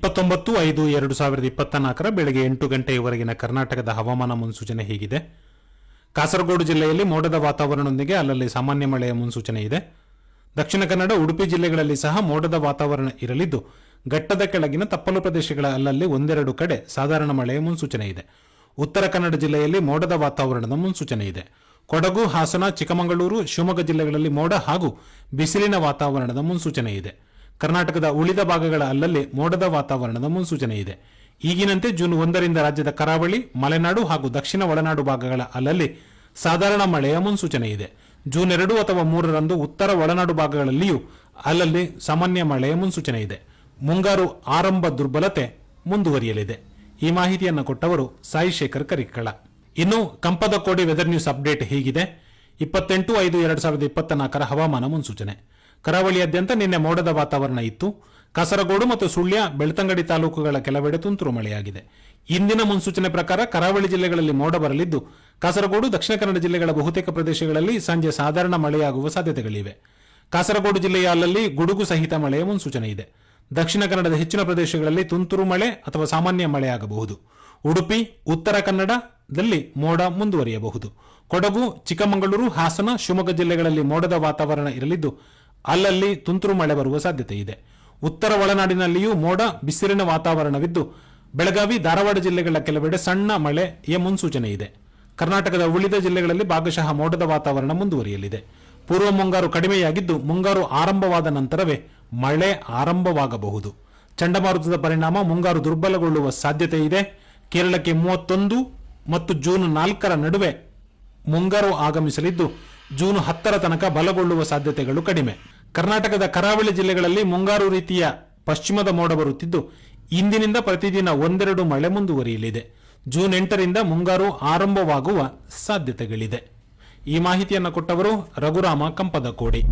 ಇಪ್ಪತ್ತೊಂಬತ್ತು ಐದು ಎರಡು ಸಾವಿರದ ಇಪ್ಪತ್ತ ನಾಲ್ಕರ ಬೆಳಗ್ಗೆ ಎಂಟು ಗಂಟೆಯವರೆಗಿನ ಕರ್ನಾಟಕದ ಹವಾಮಾನ ಮುನ್ಸೂಚನೆ ಹೀಗಿದೆ. ಕಾಸರಗೋಡು ಜಿಲ್ಲೆಯಲ್ಲಿ ಮೋಡದ ವಾತಾವರಣದೊಂದಿಗೆ ಅಲ್ಲಲ್ಲಿ ಸಾಮಾನ್ಯ ಮಳೆಯ ಮುನ್ಸೂಚನೆ ಇದೆ. ದಕ್ಷಿಣ ಕನ್ನಡ, ಉಡುಪಿ ಜಿಲ್ಲೆಗಳಲ್ಲಿ ಸಹ ಮೋಡದ ವಾತಾವರಣ ಇರಲಿದ್ದು, ಘಟ್ಟದ ಕೆಳಗಿನ ತಪ್ಪಲು ಪ್ರದೇಶಗಳ ಅಲ್ಲಲ್ಲಿ ಒಂದೆರಡು ಕಡೆ ಸಾಧಾರಣ ಮಳೆಯ ಮುನ್ಸೂಚನೆ ಇದೆ. ಉತ್ತರ ಕನ್ನಡ ಜಿಲ್ಲೆಯಲ್ಲಿ ಮೋಡದ ವಾತಾವರಣದ ಮುನ್ಸೂಚನೆ ಇದೆ. ಕೊಡಗು, ಹಾಸನ, ಚಿಕ್ಕಮಗಳೂರು, ಶಿವಮೊಗ್ಗ ಜಿಲ್ಲೆಗಳಲ್ಲಿ ಮೋಡ ಹಾಗೂ ಬಿಸಿಲಿನ ವಾತಾವರಣದ ಮುನ್ಸೂಚನೆ ಇದೆ. ಕರ್ನಾಟಕದ ಉಳಿದ ಭಾಗಗಳ ಅಲ್ಲಲ್ಲಿ ಮೋಡದ ವಾತಾವರಣದ ಮುನ್ಸೂಚನೆ ಇದೆ. ಈಗಿನಂತೆ ಜೂನ್ ಒಂದರಿಂದ ರಾಜ್ಯದ ಕರಾವಳಿ, ಮಲೆನಾಡು ಹಾಗೂ ದಕ್ಷಿಣ ಒಳನಾಡು ಭಾಗಗಳ ಅಲ್ಲಲ್ಲಿ ಸಾಧಾರಣ ಮಳೆಯ ಮುನ್ಸೂಚನೆ ಇದೆ. ಜೂನ್ ಎರಡು ಅಥವಾ ಮೂರರಂದು ಉತ್ತರ ಒಳನಾಡು ಭಾಗಗಳಲ್ಲಿಯೂ ಅಲ್ಲಲ್ಲಿ ಸಾಮಾನ್ಯ ಮಳೆಯ ಮುನ್ಸೂಚನೆ ಇದೆ. ಮುಂಗಾರು ಆರಂಭ ದುರ್ಬಲತೆ ಮುಂದುವರಿಯಲಿದೆ. ಈ ಮಾಹಿತಿಯನ್ನು ಕೊಟ್ಟವರು ಸಾಯಿ ಶೇಖರ್ ಕರಿಕ್ಕಳ. ಇನ್ನು ಕಂಪದ ಕೋಡಿ ವೆದರ್ ನ್ಯೂಸ್ ಅಪ್ಡೇಟ್ ಹೀಗಿದೆ. ಇಪ್ಪತ್ತೆಂಟು ಐದು ಎರಡು ಸಾವಿರದ ಇಪ್ಪತ್ತ ನಾಲ್ಕರ ಹವಾಮಾನ ಮುನ್ಸೂಚನೆ. ಕರಾವಳಿಯಾದ್ಯಂತ ನಿನ್ನೆ ಮೋಡದ ವಾತಾವರಣ ಇತ್ತು. ಕಾಸರಗೋಡು ಮತ್ತು ಸುಳ್ಯ, ಬೆಳ್ತಂಗಡಿ ತಾಲೂಕುಗಳ ಕೆಲವೆಡೆ ತುಂತುರು ಮಳೆಯಾಗಿದೆ. ಇಂದಿನ ಮುನ್ಸೂಚನೆ ಪ್ರಕಾರ ಕರಾವಳಿ ಜಿಲ್ಲೆಗಳಲ್ಲಿ ಮೋಡ ಬರಲಿದ್ದು, ಕಾಸರಗೋಡು, ದಕ್ಷಿಣ ಕನ್ನಡ ಜಿಲ್ಲೆಗಳ ಬಹುತೇಕ ಪ್ರದೇಶಗಳಲ್ಲಿ ಸಂಜೆ ಸಾಧಾರಣ ಮಳೆಯಾಗುವ ಸಾಧ್ಯತೆಗಳಿವೆ. ಕಾಸರಗೋಡು ಜಿಲ್ಲೆಯ ಅಲ್ಲಲ್ಲಿ ಗುಡುಗು ಸಹಿತ ಮಳೆಯ ಮುನ್ಸೂಚನೆ ಇದೆ. ದಕ್ಷಿಣ ಕನ್ನಡದ ಹೆಚ್ಚಿನ ಪ್ರದೇಶಗಳಲ್ಲಿ ತುಂತುರು ಮಳೆ ಅಥವಾ ಸಾಮಾನ್ಯ ಮಳೆಯಾಗಬಹುದು. ಉಡುಪಿ, ಉತ್ತರ ಕನ್ನಡದಲ್ಲಿ ಮೋಡ ಮುಂದುವರಿಯಬಹುದು. ಕೊಡಗು, ಚಿಕ್ಕಮಗಳೂರು, ಹಾಸನ, ಶಿವಮೊಗ್ಗ ಜಿಲ್ಲೆಗಳಲ್ಲಿ ಮೋಡದ ವಾತಾವರಣ ಇರಲಿದ್ದು ಅಲ್ಲಲ್ಲಿ ತುಂತುರು ಮಳೆ ಬರುವ ಸಾಧ್ಯತೆ ಇದೆ. ಉತ್ತರ ಒಳನಾಡಿನಲ್ಲಿಯೂ ಮೋಡ, ಬಿಸಿಲಿನ ವಾತಾವರಣವಿದ್ದು, ಬೆಳಗಾವಿ, ಧಾರವಾಡ ಜಿಲ್ಲೆಗಳ ಕೆಲವೆಡೆ ಸಣ್ಣ ಮಳೆಯ ಮುನ್ಸೂಚನೆ ಇದೆ. ಕರ್ನಾಟಕದ ಉಳಿದ ಜಿಲ್ಲೆಗಳಲ್ಲಿ ಭಾಗಶಃ ಮೋಡದ ವಾತಾವರಣ ಮುಂದುವರಿಯಲಿದೆ. ಪೂರ್ವ ಮುಂಗಾರು ಕಡಿಮೆಯಾಗಿದ್ದು, ಮುಂಗಾರು ಆರಂಭವಾದ ನಂತರವೇ ಮಳೆ ಆರಂಭವಾಗಬಹುದು. ಚಂಡಮಾರುತದ ಪರಿಣಾಮ ಮುಂಗಾರು ದುರ್ಬಲಗೊಳ್ಳುವ ಸಾಧ್ಯತೆ ಇದೆ. ಕೇರಳಕ್ಕೆ ಮೂವತ್ತೊಂದು ಮತ್ತು ಜೂನ್ ನಾಲ್ಕರ ನಡುವೆ ಮುಂಗಾರು ಆಗಮಿಸಲಿದ್ದು ಜೂನ್ ಹತ್ತರ ತನಕ ಬಲಗೊಳ್ಳುವ ಸಾಧ್ಯತೆಗಳು ಕಡಿಮೆ. ಕರ್ನಾಟಕದ ಕರಾವಳಿ ಜಿಲ್ಲೆಗಳಲ್ಲಿ ಮುಂಗಾರು ರೀತಿಯ ಪಶ್ಚಿಮದ ಮೋಡ ಬರುತ್ತಿದ್ದು, ಇಂದಿನಿಂದ ಪ್ರತಿದಿನ ಒಂದೆರಡು ಮಳೆ ಮುಂದುವರಿಯಲಿದೆ. ಜೂನ್ ಎಂಟರಿಂದ ಮುಂಗಾರು ಆರಂಭವಾಗುವ ಸಾಧ್ಯತೆಗಳಿದೆ. ಈ ಮಾಹಿತಿಯನ್ನು ಕೊಟ್ಟವರು ರಘುರಾಮ ಕಂಪದ ಕೋಡಿ